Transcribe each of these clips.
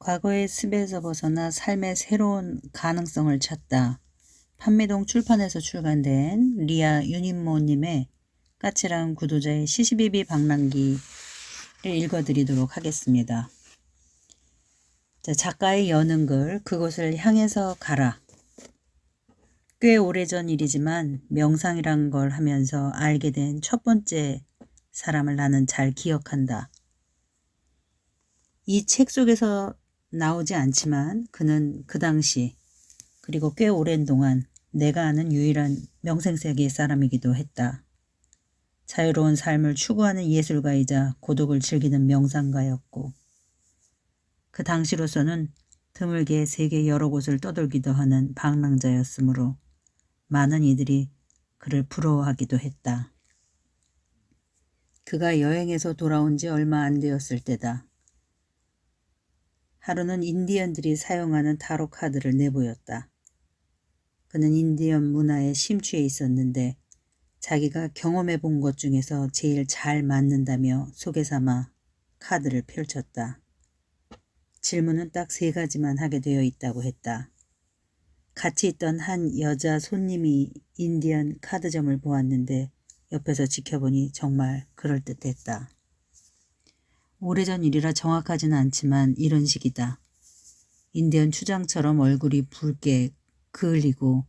과거의 습에서 벗어나 삶의 새로운 가능성을 찾다. 판매동 출판에서 출간된 리아 유님모님의 까칠한 구도자의 시시비비 방랑기를 읽어드리도록 하겠습니다. 자, 작가의 여는 글 그곳을 향해서 가라. 꽤 오래전 일이지만 명상이란 걸 하면서 알게 된 첫 번째 사람을 나는 잘 기억한다. 이 책 속에서 나오지 않지만 그는 그 당시 그리고 꽤 오랜 동안 내가 아는 유일한 명생세계의 사람이기도 했다. 자유로운 삶을 추구하는 예술가이자 고독을 즐기는 명상가였고 그 당시로서는 드물게 세계 여러 곳을 떠돌기도 하는 방랑자였으므로 많은 이들이 그를 부러워하기도 했다. 그가 여행에서 돌아온 지 얼마 안 되었을 때다. 하루는 인디언들이 사용하는 타로 카드를 내보였다. 그는 인디언 문화에 심취해 있었는데 자기가 경험해 본 것 중에서 제일 잘 맞는다며 소개 삼아 카드를 펼쳤다. 질문은 딱 세 가지만 하게 되어 있다고 했다. 같이 있던 한 여자 손님이 인디언 카드점을 보았는데 옆에서 지켜보니 정말 그럴듯했다. 오래전 일이라 정확하진 않지만 이런 식이다. 인디언 추장처럼 얼굴이 붉게 그을리고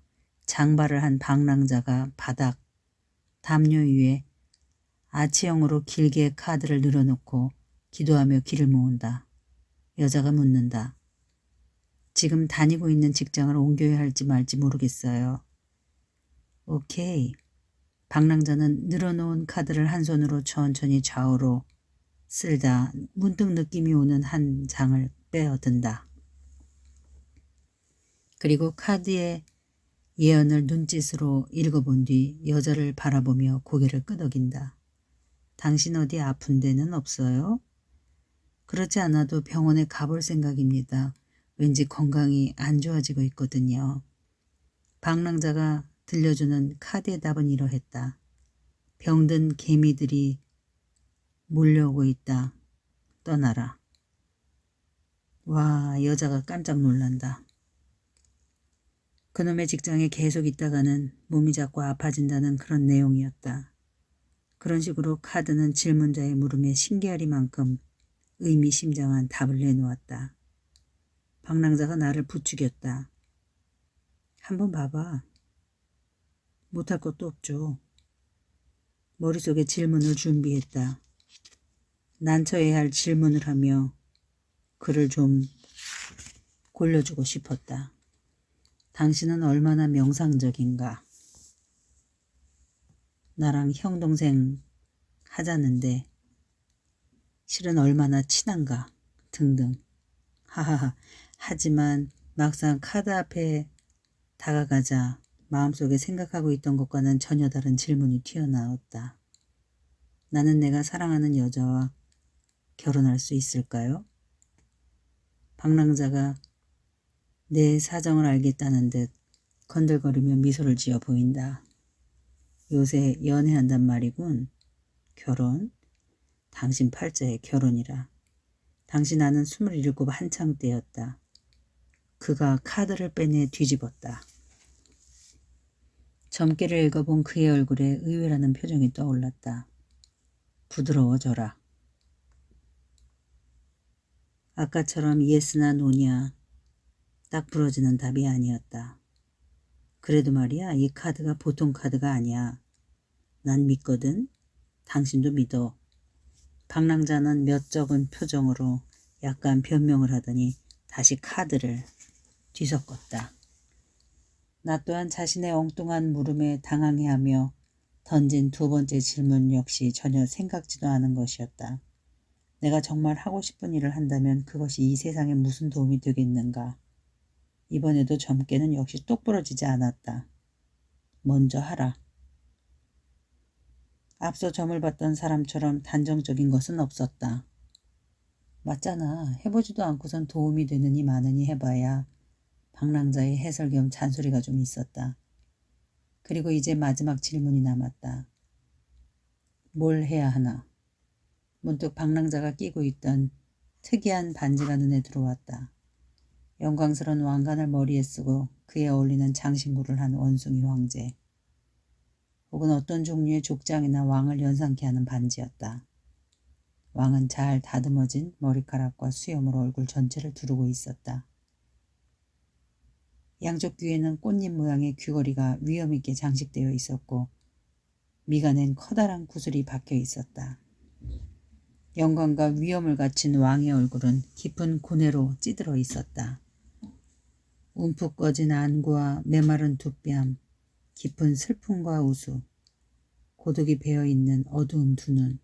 장발을 한 방랑자가 바닥 담요 위에 아치형으로 길게 카드를 늘어놓고 기도하며 길을 모은다. 여자가 묻는다. 지금 다니고 있는 직장을 옮겨야 할지 말지 모르겠어요. 오케이. 방랑자는 늘어놓은 카드를 한 손으로 천천히 좌우로 쓸다 문득 느낌이 오는 한 장을 빼어든다. 그리고 카드의 예언을 눈짓으로 읽어본 뒤 여자를 바라보며 고개를 끄덕인다. 당신 어디 아픈 데는 없어요? 그렇지 않아도 병원에 가볼 생각입니다. 왠지 건강이 안 좋아지고 있거든요. 방랑자가 들려주는 카드의 답은 이러했다. 병든 개미들이 몰려오고 있다. 떠나라. 와, 여자가 깜짝 놀란다. 그놈의 직장에 계속 있다가는 몸이 자꾸 아파진다는 그런 내용이었다. 그런 식으로 카드는 질문자의 물음에 신기하리만큼 의미심장한 답을 내놓았다. 방랑자가 나를 부추겼다. 한번 봐봐. 못할 것도 없죠. 머릿속에 질문을 준비했다. 난처해야 할 질문을 하며 그를 좀 골려주고 싶었다. 당신은 얼마나 명상적인가. 나랑 형 동생 하자는데 실은 얼마나 친한가 등등. 하하하. 하지만 막상 카드 앞에 다가가자 마음속에 생각하고 있던 것과는 전혀 다른 질문이 튀어나왔다. 나는 내가 사랑하는 여자와 결혼할 수 있을까요? 방랑자가 내 사정을 알겠다는 듯 건들거리며 미소를 지어 보인다. 요새 연애한단 말이군. 결혼? 당신 팔자의 결혼이라. 당신 나는 스물일곱 한창 때였다. 그가 카드를 빼내 뒤집었다. 점괘를 읽어본 그의 얼굴에 의외라는 표정이 떠올랐다. 부드러워져라. 아까처럼 예스나 노냐 딱 부러지는 답이 아니었다. 그래도 말이야 이 카드가 보통 카드가 아니야. 난 믿거든. 당신도 믿어. 방랑자는 몇 적은 표정으로 약간 변명을 하더니 다시 카드를 뒤섞었다. 나 또한 자신의 엉뚱한 물음에 당황해하며 던진 두 번째 질문 역시 전혀 생각지도 않은 것이었다. 내가 정말 하고 싶은 일을 한다면 그것이 이 세상에 무슨 도움이 되겠는가. 이번에도 점괘는 역시 똑부러지지 않았다. 먼저 하라. 앞서 점을 봤던 사람처럼 단정적인 것은 없었다. 맞잖아. 해보지도 않고선 도움이 되느니 마느니 해봐야 방랑자의 해설 겸 잔소리가 좀 있었다. 그리고 이제 마지막 질문이 남았다. 뭘 해야 하나? 문득 방랑자가 끼고 있던 특이한 반지가 눈에 들어왔다. 영광스러운 왕관을 머리에 쓰고 그에 어울리는 장신구를 한 원숭이 황제. 혹은 어떤 종류의 족장이나 왕을 연상케 하는 반지였다. 왕은 잘 다듬어진 머리카락과 수염으로 얼굴 전체를 두르고 있었다. 양쪽 귀에는 꽃잎 모양의 귀걸이가 위험있게 장식되어 있었고 미간엔 커다란 구슬이 박혀 있었다. 영광과 위험을 갖춘 왕의 얼굴은 깊은 고뇌로 찌들어 있었다. 움푹 꺼진 안구와 메마른 두뺨, 깊은 슬픔과 우수, 고독이 배어있는 어두운 두 눈.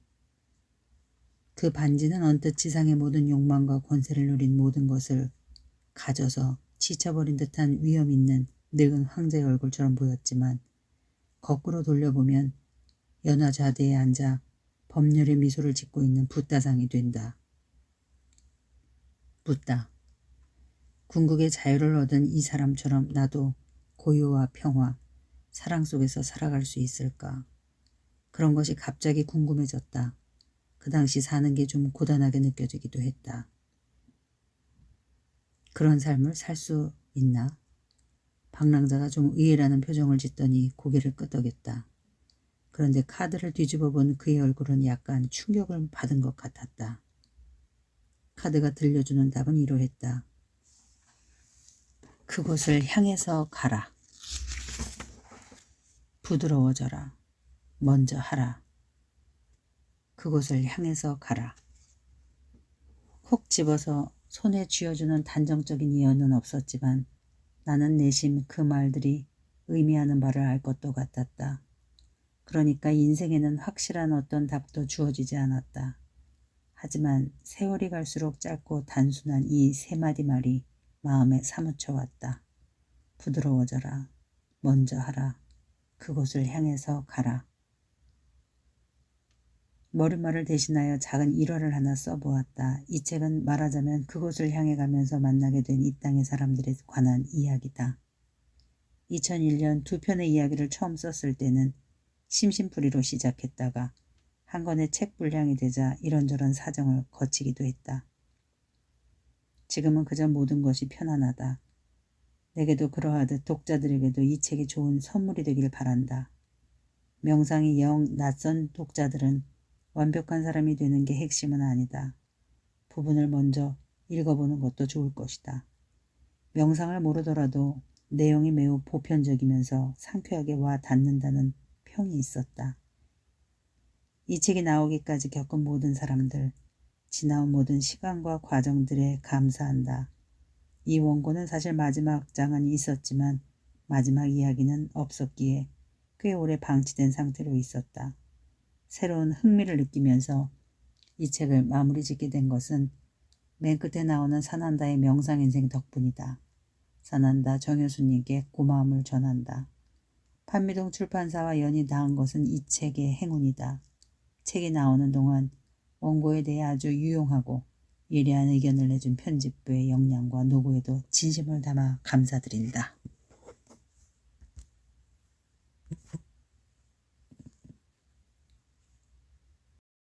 그 반지는 언뜻 지상의 모든 욕망과 권세를 누린 모든 것을 가져서 지쳐버린 듯한 위험 있는 늙은 황제의 얼굴처럼 보였지만 거꾸로 돌려보면 연화자대에 앉아 법률의 미소를 짓고 있는 붓다상이 된다. 붓다. 궁극의 자유를 얻은 이 사람처럼 나도 고요와 평화, 사랑 속에서 살아갈 수 있을까? 그런 것이 갑자기 궁금해졌다. 그 당시 사는 게 좀 고단하게 느껴지기도 했다. 그런 삶을 살 수 있나? 방랑자가 좀 의외라는 표정을 짓더니 고개를 끄덕였다. 그런데 카드를 뒤집어 본 그의 얼굴은 약간 충격을 받은 것 같았다. 카드가 들려주는 답은 이러했다. 그곳을 향해서 가라. 부드러워져라. 먼저 하라. 그곳을 향해서 가라. 콕 집어서 손에 쥐어주는 단정적인 예언은 없었지만 나는 내심 그 말들이 의미하는 바를 알 것도 같았다. 그러니까 인생에는 확실한 어떤 답도 주어지지 않았다. 하지만 세월이 갈수록 짧고 단순한 이 세 마디 말이 마음에 사무쳐 왔다. 부드러워져라. 먼저 하라. 그곳을 향해서 가라. 머릿말을 대신하여 작은 일화를 하나 써보았다. 이 책은 말하자면 그곳을 향해 가면서 만나게 된 이 땅의 사람들에 관한 이야기다. 2001년 두 편의 이야기를 처음 썼을 때는 심심풀이로 시작했다가 한 권의 책 분량이 되자 이런저런 사정을 거치기도 했다. 지금은 그저 모든 것이 편안하다. 내게도 그러하듯 독자들에게도 이 책이 좋은 선물이 되길 바란다. 명상이 영 낯선 독자들은 완벽한 사람이 되는 게 핵심은 아니다. 부분을 먼저 읽어보는 것도 좋을 것이다. 명상을 모르더라도 내용이 매우 보편적이면서 상쾌하게 와 닿는다는 평이 있었다. 이 책이 나오기까지 겪은 모든 사람들, 지나온 모든 시간과 과정들에 감사한다. 이 원고는 사실 마지막 장은 있었지만 마지막 이야기는 없었기에 꽤 오래 방치된 상태로 있었다. 새로운 흥미를 느끼면서 이 책을 마무리 짓게 된 것은 맨 끝에 나오는 산한다의 명상인생 덕분이다. 산한다 정효수님께 고마움을 전한다. 판미동 출판사와 연이 닿은 것은 이 책의 행운이다. 책이 나오는 동안 원고에 대해 아주 유용하고 예리한 의견을 내준 편집부의 역량과 노고에도 진심을 담아 감사드린다.